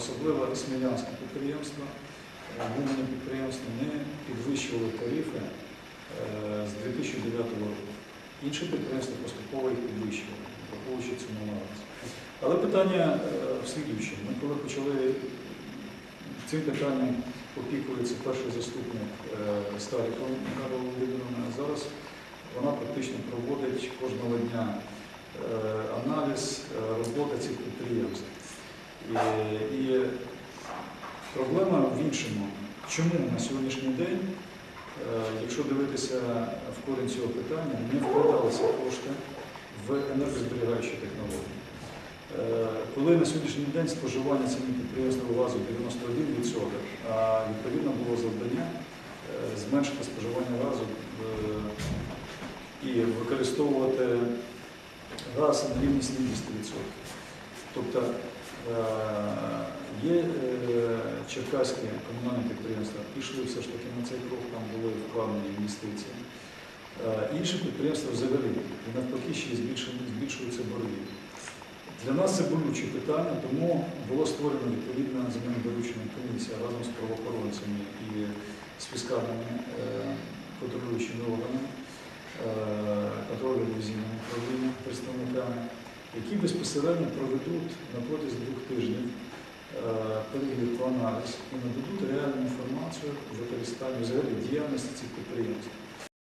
особливо смілянське підприємство, е, мовні підприємства не підвищували тарифи е, з 2009 року. Інші підприємства поступово їх підвищували, враховуючи ціну на. Але питання е, в слідуючому. Ми коли почали цим питанням опікується перший заступник Старикова Михайла Володимировна. а Зараз вона практично проводить кожного дня аналіз е, роботи цих підприємств. І, і проблема в іншому. Чому на сьогоднішній день, е, якщо дивитися в корінь цього питання, не вкладалися кошти в енергозберігаючі технології? Е, Коли на сьогоднішній день споживання цими підприємства газу 91%, а відповідно було завдання е, зменшити споживання газу е, і використовувати газ на рівні 70%. Тобто е, є е, черкаські комунальні підприємства, пішли все ж таки на цей крок, там були вкладені інвестиції. Е, Інші підприємства взагалі і навпаки ще збільшуються борги. Для нас це болюче питання, тому було створено відповідна земельна доручена комісія разом з правоохоронцями і з фіскальними е, контролюючими органами, е, контрольно-ревізійним управлінням, які безпосередньо проведуть на протязі двох тижнів е, перевірку, аналіз і нададуть реальну інформацію використанні взагалі діяльності цих підприємств.